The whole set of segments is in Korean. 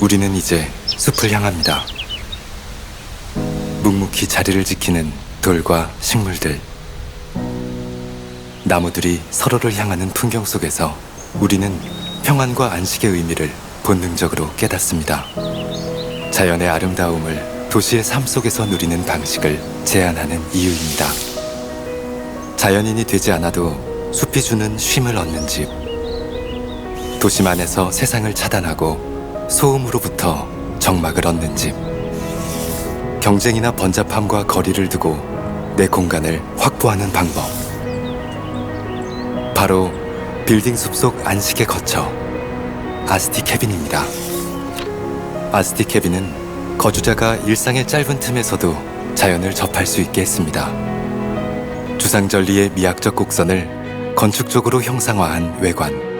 우리는 이제 숲을 향합니다. 묵묵히 자리를 지키는 돌과 식물들. 나무들이 서로를 향하는 풍경 속에서 우리는 평안과 안식의 의미를 본능적으로 깨닫습니다. 자연의 아름다움을 도시의 삶 속에서 누리는 방식을 제안하는 이유입니다. 자연인이 되지 않아도 숲이 주는 쉼을 얻는 집. 도심 안에서 세상을 차단하고 소음으로부터 정막을 얻는 집. 경쟁이나 번잡함과 거리를 두고 내 공간을 확보하는 방법. 바로 빌딩 숲속 안식의 거처 아스티 캐빈입니다. 아스티 캐빈은 거주자가 일상의 짧은 틈에서도 자연을 접할 수 있게 했습니다. 주상절리의 미학적 곡선을 건축적으로 형상화한 외관.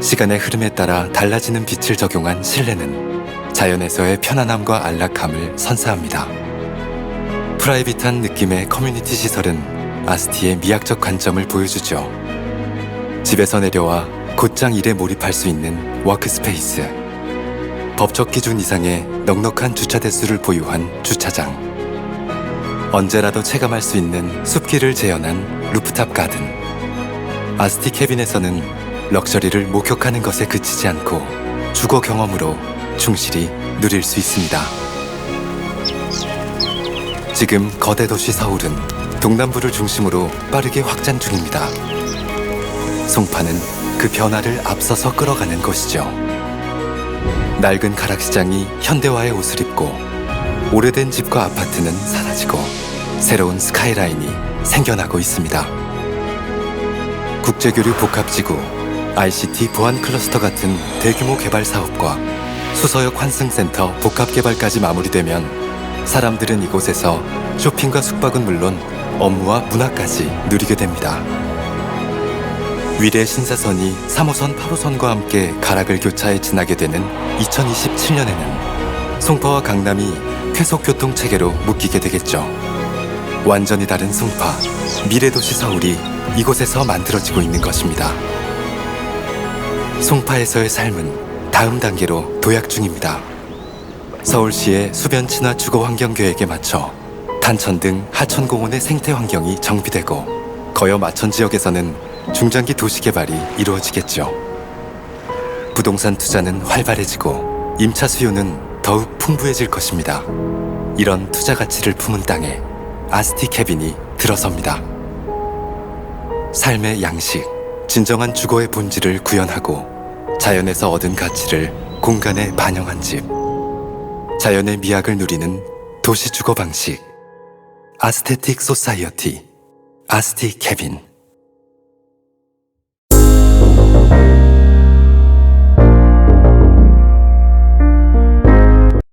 시간의 흐름에 따라 달라지는 빛을 적용한 실내는 자연에서의 편안함과 안락함을 선사합니다. 프라이빗한 느낌의 커뮤니티 시설은 아스티의 미학적 관점을 보여주죠. 집에서 내려와 곧장 일에 몰입할 수 있는 워크스페이스. 법적 기준 이상의 넉넉한 주차 대수를 보유한 주차장. 언제라도 체감할 수 있는 숲길을 재현한 루프탑 가든. 아스티 캐빈에서는 럭셔리를 목격하는 것에 그치지 않고 주거 경험으로 충실히 누릴 수 있습니다. 지금 거대 도시 서울은 동남부를 중심으로 빠르게 확장 중입니다. 송파는 그 변화를 앞서서 끌어가는 것이죠. 낡은 가락시장이 현대화의 옷을 입고 오래된 집과 아파트는 사라지고 새로운 스카이라인이 생겨나고 있습니다. 국제교류 복합지구, ICT 보안 클러스터 같은 대규모 개발 사업과 수서역 환승센터 복합 개발까지 마무리되면 사람들은 이곳에서 쇼핑과 숙박은 물론 업무와 문화까지 누리게 됩니다. 위례 신사선이 3호선, 8호선과 함께 가락을 교차해 지나게 되는 2027년에는 송파와 강남이 쾌속교통 체계로 묶이게 되겠죠. 완전히 다른 송파, 미래도시 서울이 이곳에서 만들어지고 있는 것입니다. 송파에서의 삶은 다음 단계로 도약 중입니다. 서울시의 수변 친화 주거 환경 계획에 맞춰 단천 등 하천 공원의 생태 환경이 정비되고 거여 마천 지역에서는 중장기 도시 개발이 이루어지겠죠. 부동산 투자는 활발해지고 임차 수요는 더욱 풍부해질 것입니다. 이런 투자 가치를 품은 땅에 아스티 캐빈이 들어섭니다. 삶의 양식, 진정한 주거의 본질을 구현하고 자연에서 얻은 가치를 공간에 반영한 집. 자연의 미학을 누리는 도시 주거 방식. 아스테틱 소사이어티. 아스티 캐빈.